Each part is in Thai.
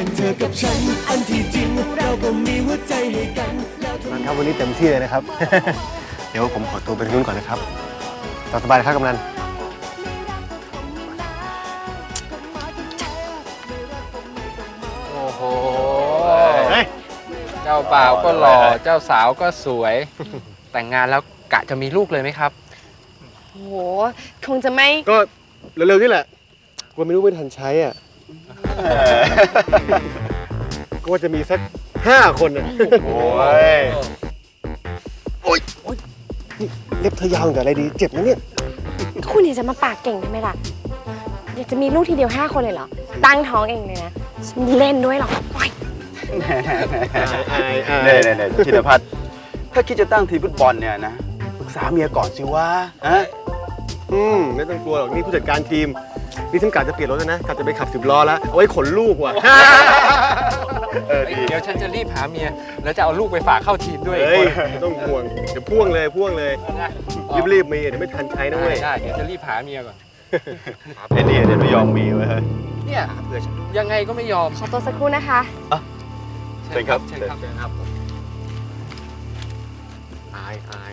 กันเธอกับฉัน อันที่จริงเราก็มีหัวใจให้กันแล้วทำไมครับวันนี้เต็มที่เลยนะครับ เดี๋ยวผมขอตัวไปที่นู้นก่อนนะครับตามสบายนะครับกำนัน โอ้โห เฮ้ย เจ้าบ่าวก็หล่อ เจ้าสาวก็สวย แต่งงานแล้วกะจะมีลูกเลยไหมครับ โห คงจะไม่ ก็เร็วๆนี่แหละกลัวไม่รู้ไม่ทันใช้อะ ก็ว่าจะมีสักห้าคนอะโอ้ยโอ๊ยโอ๊ยนี่เล็บเธอยาวตั้งแต่อะไรดี เจ็บนะเนี่ย คุณอยากจะมาปากเก่งได้ไหมล่ะอยากจะมีลูกทีเดียวห้าคนเลยเหรอ ตั้งท้องเองเลยนะฉันเล่นด้วยเหรอโอ๊ยอายอาย เน่เน่เน่ธินพัฒน์ถ้าคิดจะตั้งทีมฟุตบอลเนี่ยนะปรึกษาเมียก่อนสิวะฮะ อืมไม่ต้องกลัวหรอกนี่ผู้จัดการทีม นี่ฉันกะจะเปลี่ยนรถแล้วนะกะจะไปขับสิบล้อแล้วเอาไว้ขนลูกว่ะ เออดี เดี๋ยวฉันจะรีบหาเมีย แล้วจะเอาลูกไปฝากเข้าทีมด้วยเฮ้ยไม่ต้องห่วง เดี๋ยวพ่วงเลยพ่วงเลย นะรีบรีบๆมีเดี๋ยวไม่ทันใช้นะเว้ยได้เดี๋ยวจะรีบหาเมียก่อน ไอ้นี่เดี๋ยวไม่ยอมมีเว้ยเฮ้ย เนี่ยยังไงก็ไม่ยอมขอตัวสักครู่นะคะ เชิญครับ เชิญครับเชิญครับอายอาย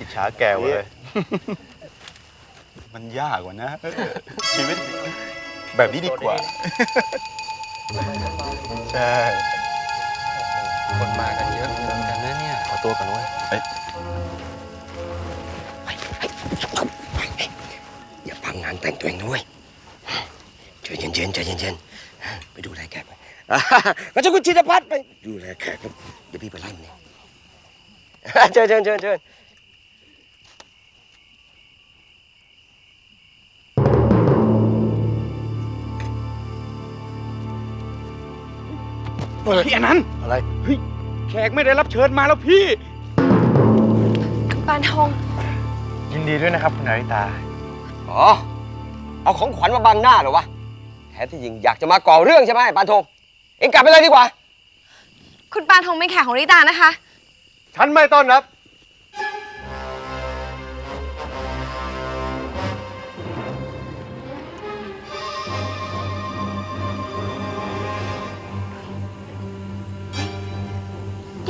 อิจฉาแกเว้ย มันยากกว่านะ ชีวิตแบบนี้ดีกว่า ใช่คนมากันเยอะเหมือนกันนะเนี่ยขอตัวก่อนเว้ยอย่าพังงานแต่งตัวเองนะเว้ยใจเย็นๆใจเย็นๆไปดูแลแขกไปอ่าก็จะคุณจิตรพัฒน์ไปดูแลแขกครับเดี๋ยวพี่ไปไล่มันเองเชิญเชิญเชิญเชิญ พี่อันนั้นอะไรแขกไม่ได้รับเชิญมาแล้วพี่คุณปานทอง ยินดีด้วยนะครับคุณนาริตา อ๋อ เอาของขวัญมาบังหน้าเหรอวะแท้ที่จริงอยากจะมาก่อเรื่องใช่ไหมปานธงเอ็งกลับไปเลยดีกว่า คุณปานทองเป็นแขกของริตานะคะ ฉันไม่ต้อนรับ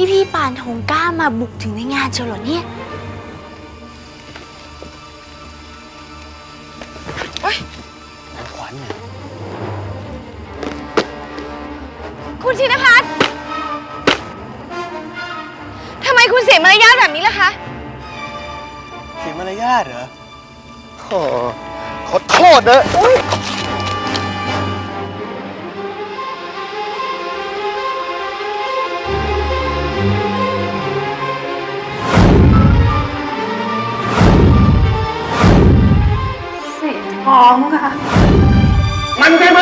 นี่พี่ปานทงกล้ามาบุกถึงในงานเชียวเหรอเนี่ย ขวัญเนี่ยคุณชินพัฒน์ทำไมคุณเสียมารยาทแบบนี้ล่ะคะ เสียมารยาทเหรอขอขอโทษนะอุ๊ย มันใช่ไหม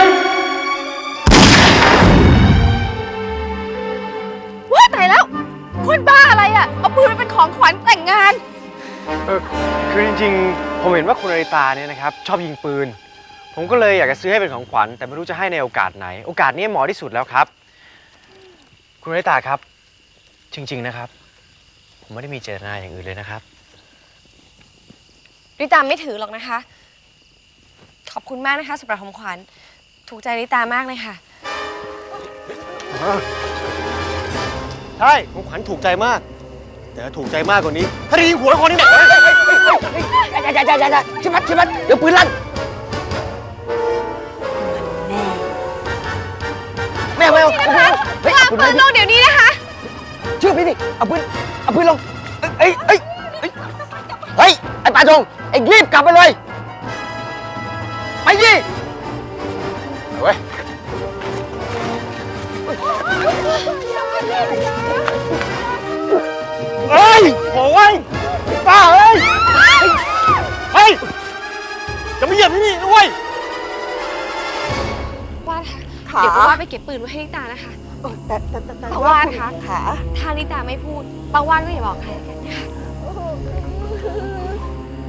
ว้าตายแล้วคุณบ้าอะไรอะ เอาปืนมาเป็นของขวัญแต่งงาน เออคือจริงๆ ผมเห็นว่าคุณนาริตาเนี่ยนะครับ ชอบยิงปืน ผมก็เลยอยากจะซื้อให้เป็นของขวัญ แต่ไม่รู้จะให้ในโอกาสไหน โอกาสนี้เหมาะที่สุดแล้วครับ คุณนาริตาครับ จริง ๆนะครับ ผมไม่ได้มีเจตนาอย่างอื่นเลยนะครับ ริตาไม่ถือหรอกนะคะ ขอบคุณมากนะคะสำหรับของขวัญ ถูกใจริตามากเลยค่ะ ใช่ของขวัญถูกใจมาก แต่ถูกใจมากกว่านี้ถ้าด้ยิงหัวคนนี้หมดอย่าอย่าอย่าอย่าชิบัตชิบัตเดี๋ยวปืนลั่นแม่ไม่เอาเอาปืนวางปืนลงเดี๋ยวนี้นะคะ เชื่อพี่ดิเอาปืนเอาปืนลงเอ้ยเอ้ยเอ้ยเฮ้ยไอ้ปาจงไอ้รีบกลับไปเลย ไปดิเว้ยเฮ้ยโอ้ยป้าเฮ้ยเฮ้ยจะไม่เหยียบที่นี่นะเว้ยวาดค่ะเดี๋ยวป้าวาดไปเก็บปืนไว้ให้ลิตานะคะป้าวาดคะถ้าลิตาไม่พูดป้าวาดก็อย่าบอกใครกันนะคะ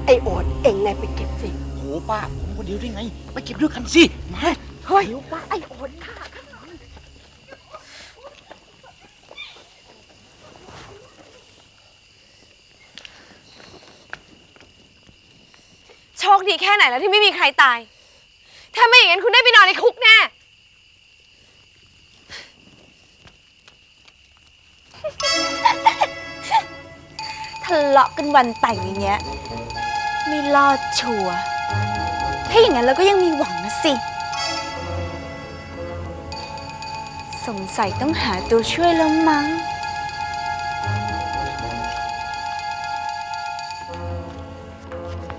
ไอ้โอดเองนายไปเก็บสิโห โอป้าผมคนเดียวได้ไง ไปเก็บด้วยกันสิมาเฮ้ยป้าไอ้โอนค่ะโชคดีแค่ไหนแล้วที่ไม่มีใครตาย ถ้าไม่อย่างนั้นคุณได้ไปนอนในคุกแน่ทะเลาะกันวันแต่งอย่างเงี้ยไม่รอดชัวร์ ถ้าอย่างนั้นเราก็ยังมีหวังนะสิ สงสัยต้องหาตัวช่วยแล้วมั้ง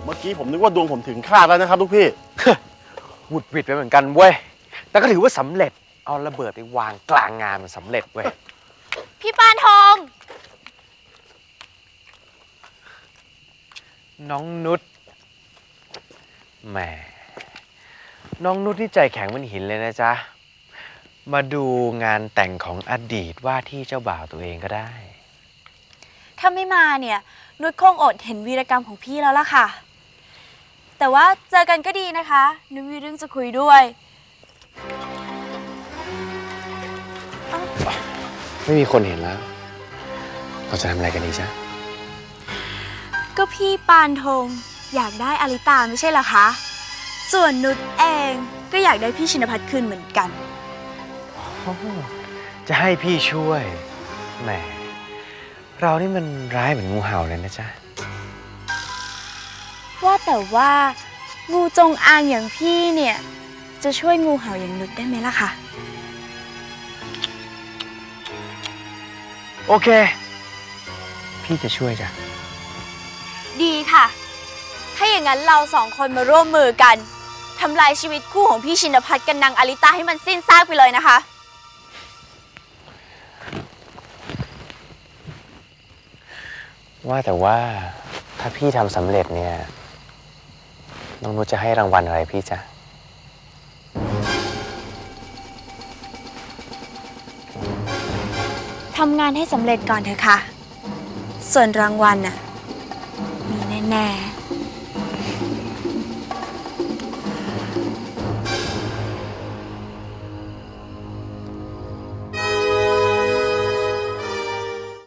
เมื่อกี้ผมนึกว่าดวงผมถึงคาดแล้วนะครับลูกพี่ หวุดหวิดไปเหมือนกันเว้ย แต่ก็ถือว่าสำเร็จ เอาระเบิดไปวางกลางงานมันสำเร็จเว้ย พี่ปานทอง น้องนุช แหมน้องนุชนี่ใจแข็งเหมันหินเลยนะจ๊ะ มาดูงานแต่งของอดีตว่าที่เจ้าบ่าวตัวเองก็ได้ ถ้าไม่มาเนี่ย นุชคงอดเห็นวีรกรรมของพี่แล้วล่ะค่ะ แต่ว่าเจอกันก็ดีนะคะ นุชมีเรื่องจะคุยด้วย ไม่มีคนเห็นแล้ว เราจะทำอะไรกันดีจ๊ะ ก็พี่ปานธง อยากได้อาริตาไม่ใช่เหรอคะ ส่วนนุชเองก็อยากได้พี่ชินพัฒน์คืนเหมือนกันจะให้พี่ช่วย แหม เรานี่มันร้ายเหมือนงูเห่าเลยนะจ๊ะ ว่าแต่ว่างูจงอางอย่างพี่เนี่ย จะช่วยงูเห่าอย่างนุชได้ไหมล่ะคะ โอเค พี่จะช่วยจ้ะ ดีค่ะ ถ้าอย่างนั้นเราสองคนมาร่วมมือกันทำลายชีวิตคู่ของพี่ชินพัฒน์กับนางอาริตาให้มันสิ้นซากไปเลยนะคะ ว่าแต่ว่าถ้าพี่ทำสำเร็จเนี่ยน้องนุชจะให้รางวัลอะไรพี่จ๊ะ ทำงานให้สำเร็จก่อนเถอะค่ะ ส่วนรางวัลน่ะ มีแน่ ๆ